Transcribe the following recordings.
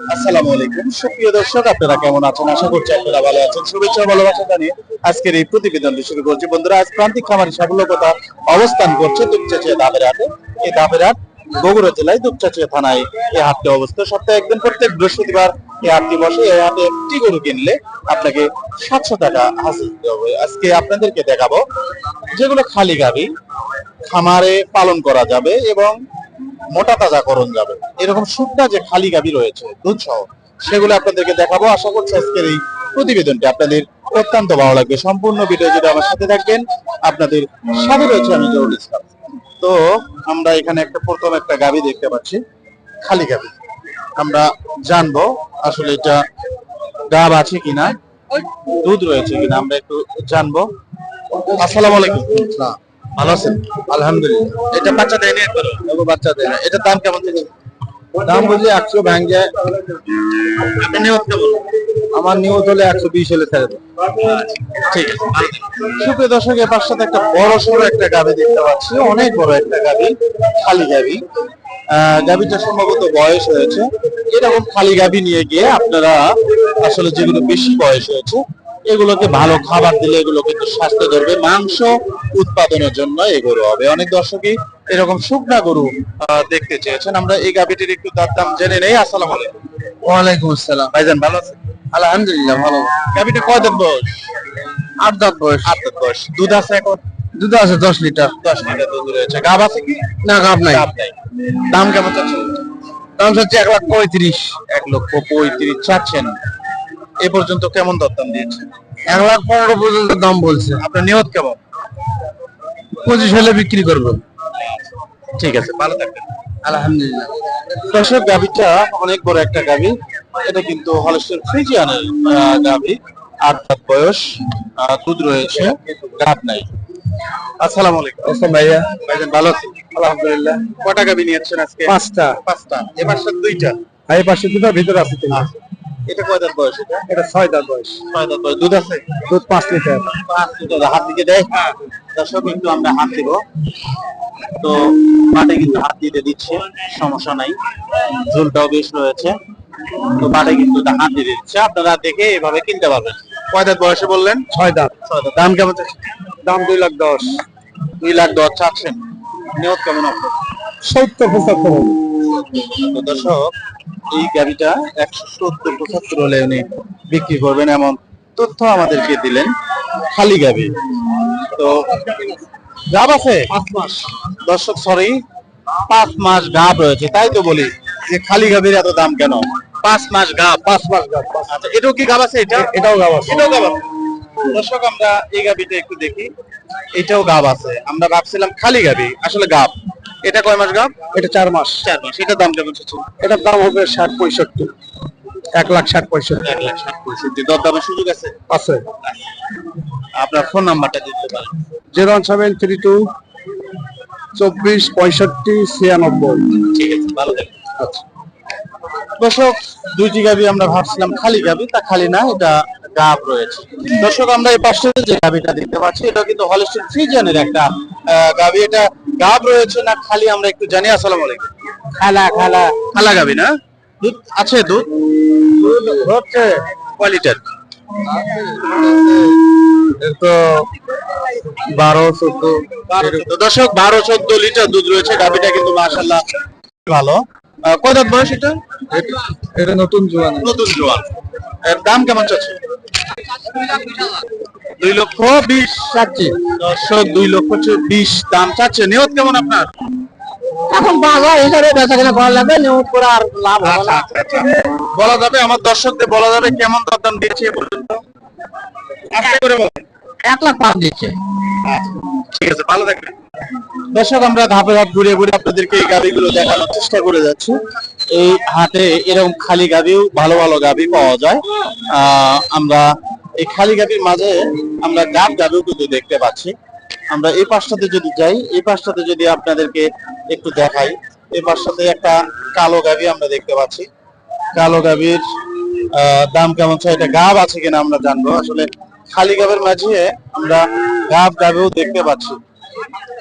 আসসালামু আলাইকুম। দর্শক, আপনারা কেমন এই আজ প্রান্তিক অবস্থান করছে দুপচাচিয়া থানায় সপ্তাহে একদিন প্রত্যেক বৃহস্পতিবার হাটটি বসে। এই হাটে একটি গরু কিনলে আপনাকে সাতশো টাকা হাসিল আজকে আপনাদেরকে দেখাবো যেগুলো খালি গাবি খামারে পালন করা যাবে এবং মোটা তাজাকরণ যাবে। এরকম শুকনা যে খালি গাবি রয়েছে, দুধ সহ, সেগুলো আপনাদেরকে দেখাবো। আশা করছি আজকের এই প্রতিবেদনটি আপনাদের অত্যন্ত ভালো লাগবে। সম্পূর্ণ ভিডিও যদি আমার সাথে থাকবেন। আপনাদের সাথে রয়েছে আমি জরুল ইসলাম। তো আমরা এখানে একটা প্রথম একটা গাবি দেখতে পাচ্ছি, খালি গাবি আমরা জানব আসলে এটা গাব আছে কিনা, দুধ রয়েছে কিনা, আমরা একটু জানব। আসসালামু আলাইকুম। ভালো আছেন? আলহামদুলিল্লাহ। এটা বাচ্চা দেয়নি একবারও? বাচ্চা দেয় না এটার দাম কেমন থেকে দাম বুঝলি একশো ভাঙ্গে। আপনি নিয়ত কেমন? আমার নিয়ত হলে একশো বিশ হলে ছেড়ে ঠিক আছে। সুপ্রিয় দর্শক পাশে সাথে একটা বড় সড়ো একটা গাভি দেখতে পাচ্ছি। অনেক বড় একটা গাভি খালি গাভি। গাভীটা সম্ভবত বয়স হয়েছে। এরকম খালি গাভি নিয়ে গিয়ে আপনারা আসলে যেগুলো বেশি বয়স হয়েছে এগুলোকে ভালো খাবার দিলে এগুলো কিন্তু স্বাস্থ্য ধরবে। মাংস উৎপাদনের জন্য এই গরু হবে। অনেক দর্শকই এরকম শুকনা গরু দেখতে চেয়েছেন। আমরা এই গাভিটির একটু দাম দাম জেনে নেই। আসসালামু আলাইকুম। ওয়ালাইকুম আসসালাম। ভাইজান ভালো আছেন? আলহামদুলিল্লাহ ভালো। গাভিটা কয় দাঁত বয়স? আট দাঁত বয়স। আট দাঁত বয়স। দুধ আছে এখন? দুধ আছে দশ লিটার। দশ লিটার দুধ রয়েছে। গাব আছে কি? না গাভ নাই। গাব নাই। দাম কেমন চাচ্ছেন? দাম হচ্ছে এক লাখ পঁয়ত্রিশ। এক লক্ষ পঁয়ত্রিশ চাচ্ছেন। এ পর্যন্ত কেমন দরদাম দিয়েছেন? এক লাখ পনেরো পর্যন্ত দাম বলছে। আপনার নিয়ত কেমন? পঁচিশ হলে বিক্রি করব। ঠিক আছে ভালো থাকবেন। আলহামদুলিল্লাহ। দর্শক গাভিটা অনেক বড় একটা গাভি। এটা কিন্তু হলস্টের ফ্রিজিয়ানের গাভি। আট দাঁত বয়স দুধ রয়েছে গাভ নাই। আসসালামু আলাইকুম। আসসালাম ভাইয়া। ভাইজান ভালো আছেন? আলহামদুলিল্লাহ। কটা গাভি নিয়েছেন আজকে? পাঁচটা। পাঁচটা এবার সাথে দুইটা। ভাই পাশে দুটো ভিতরে আছে এটা কয় দাঁত বয়স এটা? এটা ছয় দাঁত বয়স। ছয় দাঁত বয়স। দুধ আছে? দুধ পাঁচ লিটার। পাঁচ লিটার। হাত দিকে দেয়? দর্শক একটু আমরা হাত দিব। তো মাঠে কিন্তু হাত দিতে দিচ্ছে সমস্যা নাই। ঝুলটাও বেশ রয়েছে। তো মাঠে কিন্তু হাত দিয়ে দিচ্ছে। আপনারা দেখে এভাবে কিনতে পারবেন। কয় দাঁত বয়সে বললেন? ছয় দাঁত। ছয় দাঁত। দাম কেমন? দাম দুই লাখ দশ। দুই লাখ দশ চাচ্ছেন। নিয়ত কেমন আপনার? সত্তর পঁচাত্তর তো দর্শক এই গাড়িটা একশো সত্তর পঁচাত্তর হলে উনি বিক্রি করবেন এমন তথ্য আমাদেরকে দিলেন খালি গাবি তো গাব আছে? দর্শক সরি পাঁচ মাস গাব রয়েছে। তাই তো বলি যে খালি গাবির এত দাম কেন? পাঁচ মাস গাব। পাঁচ মাস পাঁচ আচ্ছা এটাও কি গাব আছে এটা? এটাও গাছ আছে। এটাও গাব আছে। দর্শক আমরা এই গাবিটা একটু দেখি। এটাও গাব আছে। আমরা ভাবছিলাম খালি গাবি আসলে গাব। এটা কয় মাস গাব এটা চার মাস। চার মাস। এটার দাম কেমন চাচ্ছেন এটার দাম হবে ষাট পঁয়ষট্টি। এক লাখ ষাট পঁয়ষট্টি। এক লাখ ষাট পঁয়ষট্টি। দরদামের সুযোগ আছে? আছে। আপনার ফোন নাম্বারটা দিতে পারেন। Zero one seven three two চব্বিশ পঁয়ষট্টি ছিয়ানব্বই। ঠিক আছে ভালো থাকবেন। আচ্ছা। দর্শক দুইটি গাবি আমরা ভাবছিলাম খালি গাবি তা খালি না এটা গাব রয়েছে। দর্শক আমরা এই পাশে যে গাবিটা দেখতে পাচ্ছি এটা কিন্তু হলস্টিন ফ্রিজিয়ানের একটা গাবি। এটা গাব রয়েছে না খালি আমরা একটু জানি আসসালামু আলাইকুম। খালা খালা। খালা গাবি না? দুধ আছে দুধ? হচ্ছে। কয় লিটার? তো বারো চোদ্দ বারো চোদ্দ। বারো চোদ্দ লিটার দুধ রয়েছে গাবিটা কিন্তু মাশাল্লাহ ভালো। কয় দাঁত বয়স এটা এটা নতুন জোয়ান। নতুন জোয়ান। এর দাম কেমন চাচ্ছে দুই লক্ষ বিশ। চাচ্ছি। দর্শক দুই লক্ষ বিশ। দাম চাচ্ছে। নিয়ত কেমন আপনার? এখন বাজার হিসাবে বেচা কেনা করা লাগবে নিয়োগ করে আর লাভ হবে বলা যাবে আমার দর্শকদের বলা যাবে কেমন দিয়েছে এ পর্যন্ত? আস্তে করে বলেন। এক লাখ পাঁচ দিচ্ছে। ঠিক আছে ভালো থাকবেন। দর্শক আমরা ধাপে ধাপ ঘুরে ঘুরে আপনাদেরকে এই গাড়িগুলো দেখানোর চেষ্টা করে যাচ্ছি। এই হাটে এরকম খালি গাবিও ভালো ভালো গাবি পাওয়া যায়। আমরা এই খালি গাবির মাঝে আমরা গাব গাবিও কিন্তু দেখতে পাচ্ছি। আমরা এই পাশটাতে যদি যাই এই পাশটাতে যদি আপনাদেরকে একটু দেখাই এই পাশটাতে একটা কালো গাবি আমরা দেখতে পাচ্ছি। কালো আহ, দাম কেমন চাই? এটা গাব আছে কিনা আমরা জানব। আসলে খালি গাবের মাঝে আমরা গাব গাবেও দেখতে পাচ্ছি।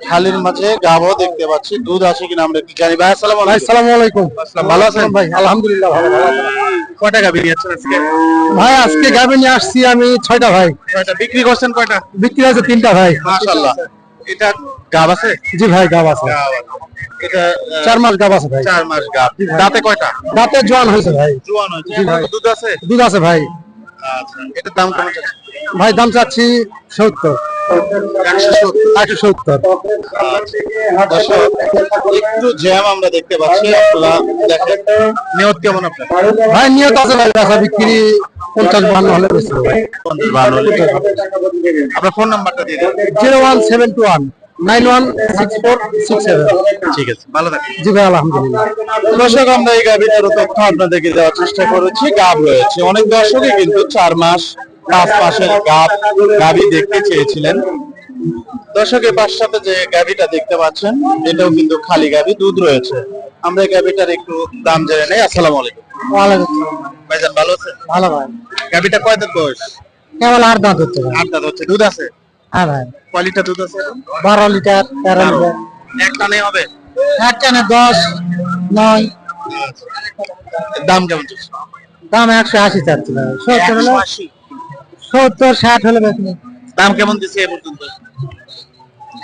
খালির মাঝে গাভও দেখতে পাচ্ছি। দুধ আছে কিনা আমরা একটু জানি। ভাই আসসালাম ভাই সালাম আলাইকুম ভালো আছেন? ভাই আলহামদুলিল্লাহ ভালো ভালো? কয়টা গাভি নিয়েছেন আজকে? ভাই আজকে গাভি নিয়ে আসছি আমি ছয়টা ভাই। কয়টা বিক্রি করছেন কয়টা? বিক্রি আছে তিনটা ভাই। মাশাআল্লাহ। এটা গাব আছে? জি ভাই গাব আছে। এটা চার মাস গাব আছে ভাই। চার মাস গাব। দাঁতে কয়টা? দাঁতে জোয়ান হয়েছে ভাই। জোয়ান হয়েছে। দুধ আছে? দুধ আছে ভাই। আচ্ছা এটার দাম কেমন ভাই দাম চাচ্ছি সত্তর। আমরা ফোন দিয়ে one seven two one nine one ঠিক আছে ভালো এই গাভিটার তথ্য আপনাদেরকে দেওয়ার চেষ্টা করেছি। গাভ রয়েছে। অনেক দর্শকই কিন্তু চার মাস গাভি দেখতে চেয়েছিলেন। দর্শকের যে দেখতে পাচ্ছেন এটাও কিন্তু খালি দুধ রয়েছে। আমরা এই একটু দাম জেনে নেই। আসসালামু আলাইকুম। আসসালাম। ভাইজান ভালো আছেন? ভালো ভাই। গাভিটা কয় দাঁত বয়স? কেবল আর দাঁত হচ্ছে ভাই। আট দাঁত হচ্ছে। দুধ আছে? হ্যাঁ ভাই। কয় লিটার দুধ আছে? বারো লিটার তেরো লিটার। এক টানে হবে? এক টানে দশ নয়। দাম কেমন দাম একশো আশি সত্তর হলে 180 সত্তর ষাট হলে বেশি দাম কেমন দিচ্ছে এ পর্যন্ত?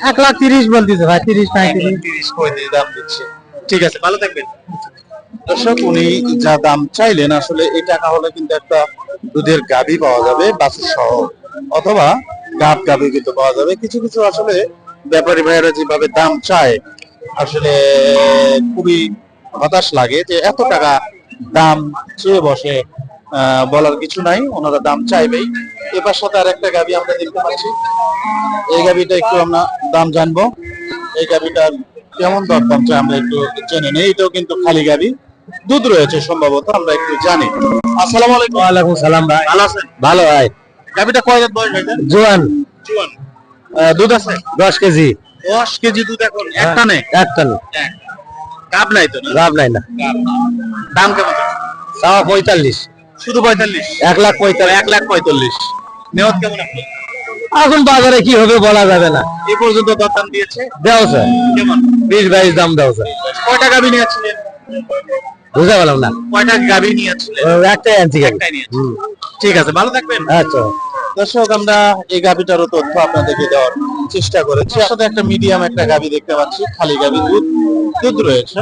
এক লাখ তিরিশ বলতেছে ভাই তিরিশ তিরিশ পঁয়ত্রিশ দাম দিচ্ছে। ঠিক আছে ভালো থাকবেন। দর্শক উনি যা দাম চাইলেন আসলে এই টাকা হলে কিন্তু একটা দুধের গাভি পাওয়া যাবে বাছুর সহ অথবা গাব গাভি কিন্তু পাওয়া যাবে। কিছু কিছু আসলে ব্যাপারী ভাইয়েরা যেভাবে দাম চায় আসলে খুবই হতাশ লাগে যে এত টাকা দাম চেয়ে বসে বলার কিছু নাই ওনারা দাম চাইবেই। এবার সাথে আর একটা গাভি আমরা দেখতে পাচ্ছি। এই গাভিটা একটু আমরা দাম জানব। এই গাভিটার কেমন দর দাম চাই আমরা একটু জেনে নেই। এটাও কিন্তু খালি গাভি দুধ রয়েছে সম্ভবত আমরা একটু জানি। আসসালামু আলাইকুম। ওয়ালাইকুম সালাম ভাই। ভালো আছেন? ভালো ভাই। গাভিটা কয় দাঁত বয়স হয়েছে? জোয়ান। চুয়ান দুধ আছে? দশ কেজি। দশ কেজি দুধ এখন। একটা নেই এক টানে। গাব নাই তো না? লাভ নাই না। দাম কেমন? চাওয়া পঁয়তাল্লিশ। শুধু পঁয়তাল্লিশ। এক লাখ পঁয়তাল্লিশ। এক লাখ পঁয়তাল্লিশ। নেওয়াত কেমন আপনি? এখন বাজারে কি হবে বলা যাবে না। এ পর্যন্ত দরদাম দিয়েছে? দেও স্যার। কেমন? বিশ বাইশ দাম দেও স্যার। বুঝতে পারলাম না। কয়টা গাভি ও, একটাই আনছি ঠিক আছে ভালো থাকবেন। আচ্ছা। দর্শক আমরা এই গাভিটারও তথ্য আপনাদেরকে দেওয়ার চেষ্টা করেছি। সাথে একটা মিডিয়াম একটা গাভি দেখতে পাচ্ছি খালি গাভি দুধ। দুধ রয়েছে।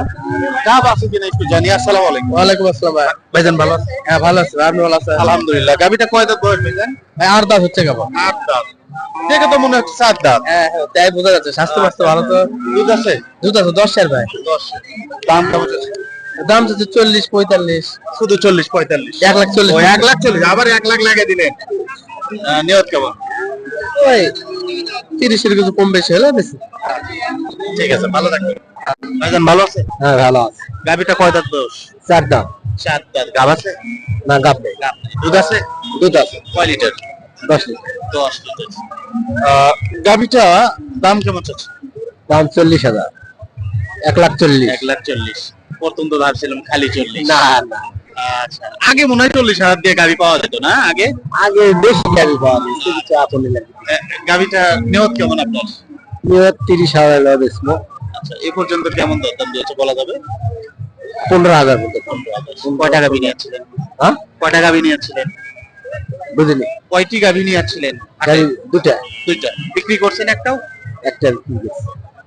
গাভ আছে কিনা একটু জানি। আসসালামু আলাইকুম। ওয়ালাইকুম আসসালাম ভাই। ভাইজান ভালো হ্যাঁ ভালো আছে আপনি ভালো আছেন আলহামদুলিল্লাহ। গাভিটা কয় দাঁত বয়স ভাইজান? ভাই আর দাঁত হচ্ছে কেমন আট দাঁত। দেখে তো মনে হচ্ছে সাত দাঁত। হ্যাঁ হ্যাঁ তাই বোঝা যাচ্ছে। স্বাস্থ্য স্বাস্থ্য ভালো তো? দুধ আছে? দুধ আছে দশের ভাই। দশ। দাম কেমন আছে দাম হচ্ছে চল্লিশ পঁয়তাল্লিশ। শুধু চল্লিশ পঁয়তাল্লিশ। এক লাখ চল্লিশ। এক লাখ চল্লিশ। আবার এক লাখ লাগিয়ে দিলেন নিয়ত কেমন? ওই তিরিশের কিছু কম বেশি হলে বেশি। ঠিক আছে ভালো থাকবেন। ভাইজান ভালো আছে হ্যাঁ ভালো আছে। গাভিটা কয় দাঁত দোষ চার দাঁত। গাভ আছে? না গাপ নেই। দুধ আছে? দুধ আছে। কয় লিটার? দশ লিটার। দশ লিটার। গাভিটা দাম কেমন চাচ্ছে? দাম চল্লিশ হাজার। এক লাখ চল্লিশ। এক লাখ চল্লিশ। প্রথম তো ভাবছিলাম খালি চল্লিশ। না না। আগে মনে হয় চল্লিশ হাজার দিয়ে গাভি পাওয়া যেত না আগে? আগে বেশি গাড়ি পাওয়া কিছু আপনি আহ, নিয়ত কেমন আপনার? নিয়ত তিরিশ হাজার আচ্ছা এ পর্যন্ত কেমন দরদাম দিয়েছে বলা যাবে? পনেরো হাজার কয় টাকা বিনিয়েছিলেন হ্যাঁ? কয় টাকা বিনিয়েছিলেন বুঝলি কয়টি গাভি নিয়েছিলেন? গাড়ি দুটা। দুইটা। বিক্রি করছেন একটাও? একটা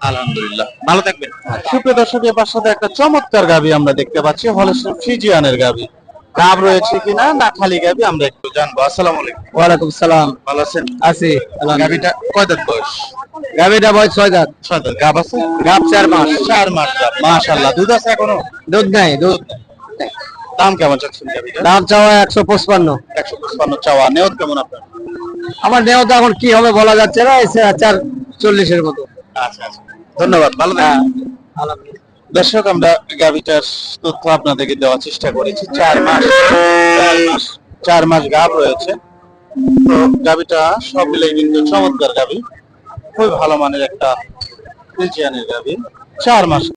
আলহামদুলিল্লাহ ভালো থাকবেন। সুপ্রিয় দর্শক এবার সাথে একটা চমৎকার গাবি আমরা দেখতে পাচ্ছি হলেশ্বর ফ্রিজিয়ানের গাবি। গাব রয়েছে কিনা না খালি গাবি আমরা একটু জানব। আসসালামু আলাইকুম। ওয়ালাইকুম সালাম। ভালো আছেন? আছি গাবিটা কয় দাঁত বয়স? গাড়িটা বয়স ছয় দাঁত। ছয় দাঁত। গাব আছে? গাপ চার মাস। চার মাস গাব। মাশাআল্লাহ দুধ আছে এখনও? দুধ নাই দুধ দাম কেমন চাচ্ছেন গাবিটা? দাম চাওয়া একশো পঁচপান্ন। একশো পঁচপান্ন চাওয়া। কেমন আপনার? আমার নেওয়া এখন কি হবে বলা যাচ্ছে না চার চল্লিশের মতো। ধন্যবাদ ভালো থাকবেন। দর্শক আমরা গাভিটার তথ্য আপনাদেরকে দেওয়ার চেষ্টা করেছি। চার মাস চার মাস চার মাস গাভ রয়েছে। তো গাভিটা সব মিলে কিন্তু চমৎকার গাভি। খুবই ভালো মানের একটা ফ্রিজিয়ানের গাভি। চার মাস